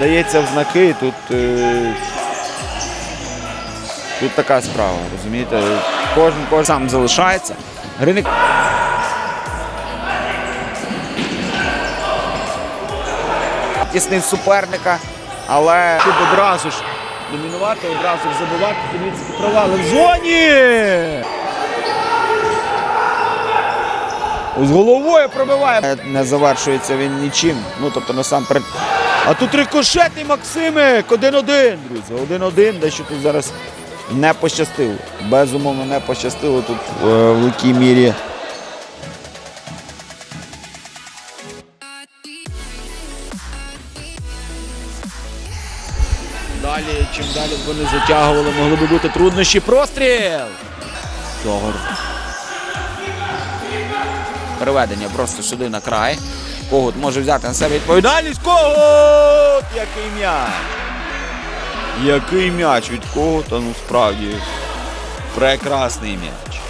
дається в знаки. Тут, е, тут така справа, розумієте? Кожен, кожен сам залишається. Гриник тіснив суперника, але тут одразу ж домінувати, одразу ж забивати, подивіться, провали в зоні. З головою пробиває. Не завершується він нічим. Ну, тобто насамперед. А тут рикошетний Максимик. 1-1, друзі. 1-1. Дещо тут зараз не пощастило. Безумовно, не пощастило тут е, в великій мірі. Далі, чим далі б вони затягували, могли би бути труднощі. Простріл! Цього переведення просто сюди на край. Когут може взяти на себе відповідальність. Когут! Який м'яч! Який м'яч від Когута, ну справді прекрасний м'яч.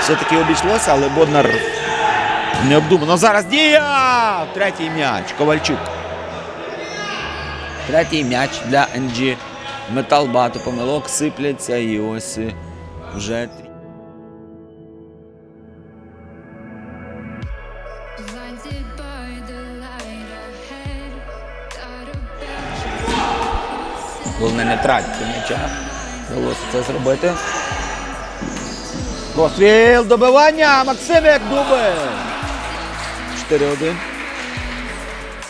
Все-таки обійшлося, але Боднар необдумано. Зараз дія! Третій м'яч. Ковальчук. Третій м'яч для НГ. Метал багато помилок сипляться і ось вже Головне не тратити м'яча. Вдалося це зробити. Постріл добивання! Максимик Дубин! 4-1.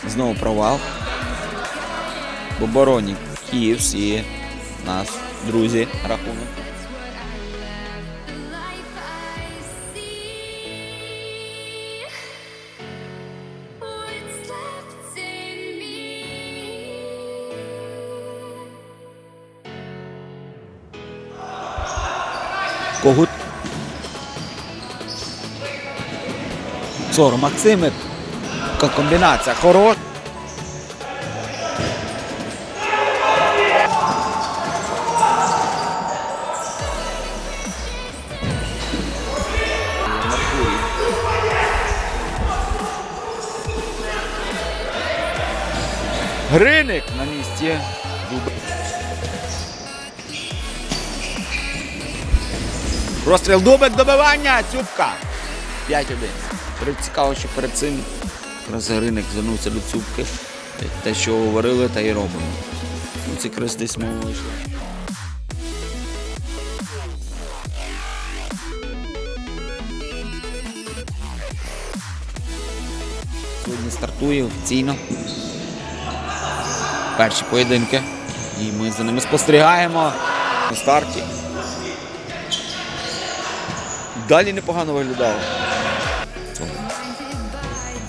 Знову провал. В обороні Київс і нас, друзі, рахунок. Когут. Зоро Максимик. Комбінація. Хорош. Гриник на місці. Розстріл Дубик, добивання, Цюбка. 5-1. Цікаво, що перед цим якраз Гриник звернувся до Цюбки. Те, що говорили, та й робимо. Ну, Це якраз десь мова вийшла. Сьогодні стартує офіційно. Перші поєдинки. І ми за ними спостерігаємо на старті. Далі непогано виглядало.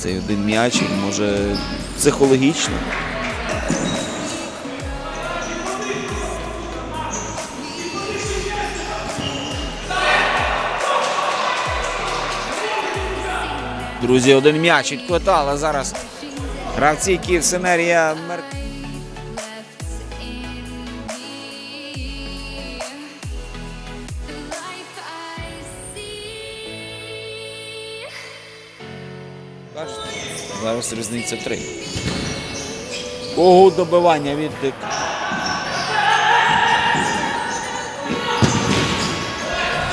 Цей один м'яч, він може психологічно. Друзі, один м'яч відквитали зараз. Гравці Київсенерія Мер... Зараз різниця три. Ого, добивання від Дик.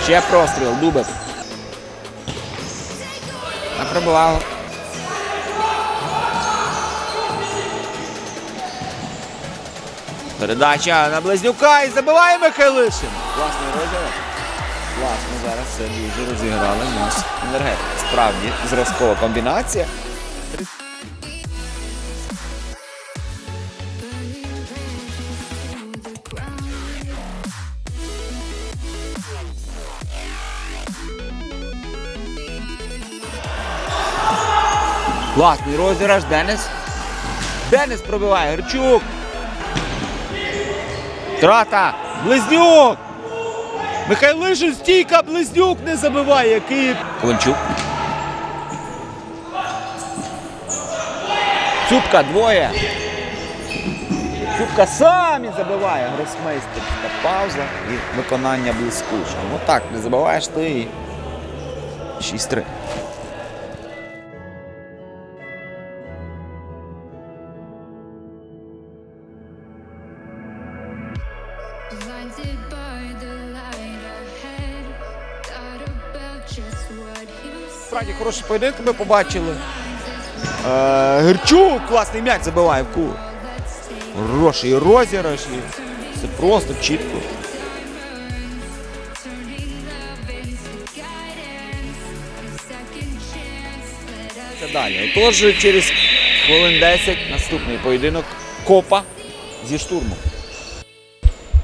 Ще простріл, Дубик. Не пробивав. Передача на Близнюка і забиває Михайлишин. Класний розіграш. Зараз дуже розіграли в нас енергетик. Справді, зразкова комбінація. Класний розіграш, Денис. Денис пробиває, Герчук. Трата. Близнюк. Михайлишин стійка, Близнюк не забиває. Київ. Ковальчук. Цупка двоє. Цупка сам і забиває. Гросмейстерська пауза і виконання блискуче. Ну так, не забиваєш ти. і 6-3. You said. Справді хороший поєдинок ми побачили. Е, Герчук класний м'яч забиває в кут. Хороший розіграш. Це просто чітко. Це далі. Отож, через хвилин 10 наступний поєдинок Копа зі штурмом.